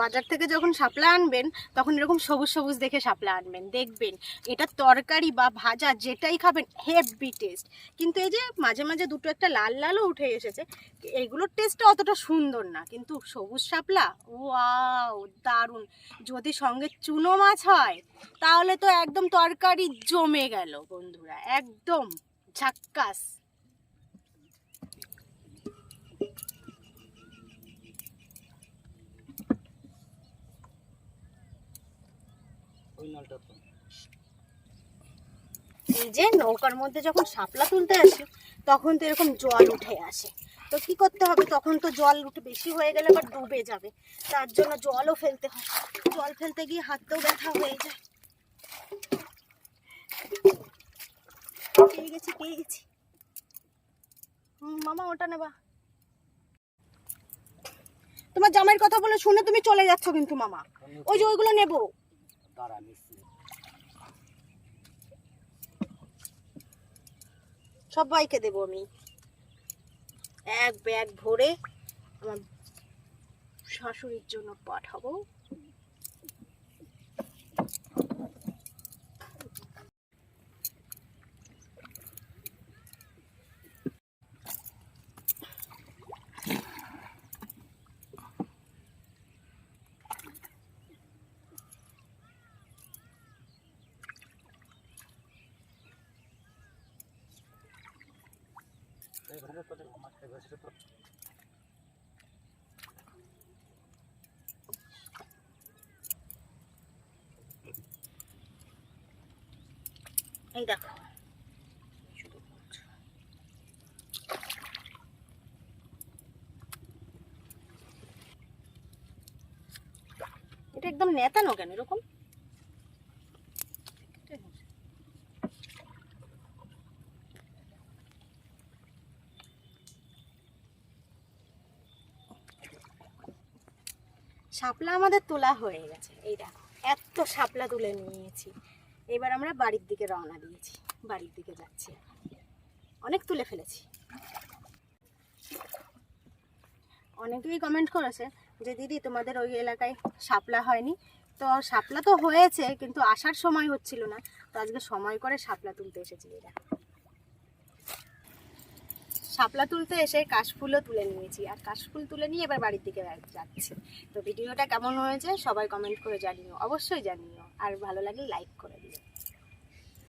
বাজার থেকে যখন শাপলা আনবেন, তখন এরকম সবুজ সবুজ দেখে শাপলা আনবেন, দেখবেন। এটা তরকারি বা ভাজা যেটাই খাবেন হেভি টেস্ট কিন্তু এই যে মাঝে মাঝে দুটো একটা লাল লালও উঠে এসেছে এইগুলোর টেস্টটা অতটা সুন্দর না। কিন্তু সবুজ শাপলা, ওয়াও, দারুণ। যদি সঙ্গে চুনো মাছ হয়, তাহলে তো একদম তরকারি জমে গেল বন্ধুরা, একদম ঝাক্কাস ওই নলটা তো এই যে নৌকার মধ্যে যখন শাপলা তুলতে আসি তখন তো এরকম জল উঠে আসে। তো কি করতে হবে? তখন তো জল উঠে বেশি হয়ে গেলে আবার ডুবে যাবে। তার জন্য জলও ফেলতে হয়। জল ফেলতে গিয়ে হাতটাও ব্যথা হয়ে যায়। পেয়ে গেছি পেয়ে গেছি। মামা ওটা নেবা। তোমার জামাইয়ের কথা বলে শুনে তুমি চলে যাচ্ছ কিন্তু মামা। ওই যে ওইগুলো নেব। দাঁড়া নিচ্ছি সবাইকে দেব আমি। এক ব্যাগ ভরে আমার শাশুড়ির জন্য পাঠাবো। এই দেখো শুধু বলছো। এটা একদম নেতানো কেন এরকম শাপলা আমাদের তোলা হয়ে গেছে। এই দেখো, এত শাপলা তুলে নিয়েছি। এবার আমরা বাড়ির দিকে রওনা দিয়েছি। বাড়ির দিকে যাচ্ছি অনেক তুলে ফেলেছি। অনেকেই কমেন্ট করেছে যে, দিদি, তোমাদের ওই এলাকায় শাপলা হয়নি? তো শাপলা তো হয়েছে, কিন্তু আসার সময় হচ্ছিল না। তো আজকে সময় করে শাপলা তুলতে এসেছি এরা শাপলা তুলতে এসে কাশফুলও তুলে নিয়েছি। আর কাশফুল তুলে নিয়ে এবার বাড়ির দিকে যাচ্ছি। তো ভিডিওটা কেমন হয়েছে সবাই কমেন্ট করে জানিও। অবশ্যই জানিও। আর ভালো লাগলে লাইক করে দিও।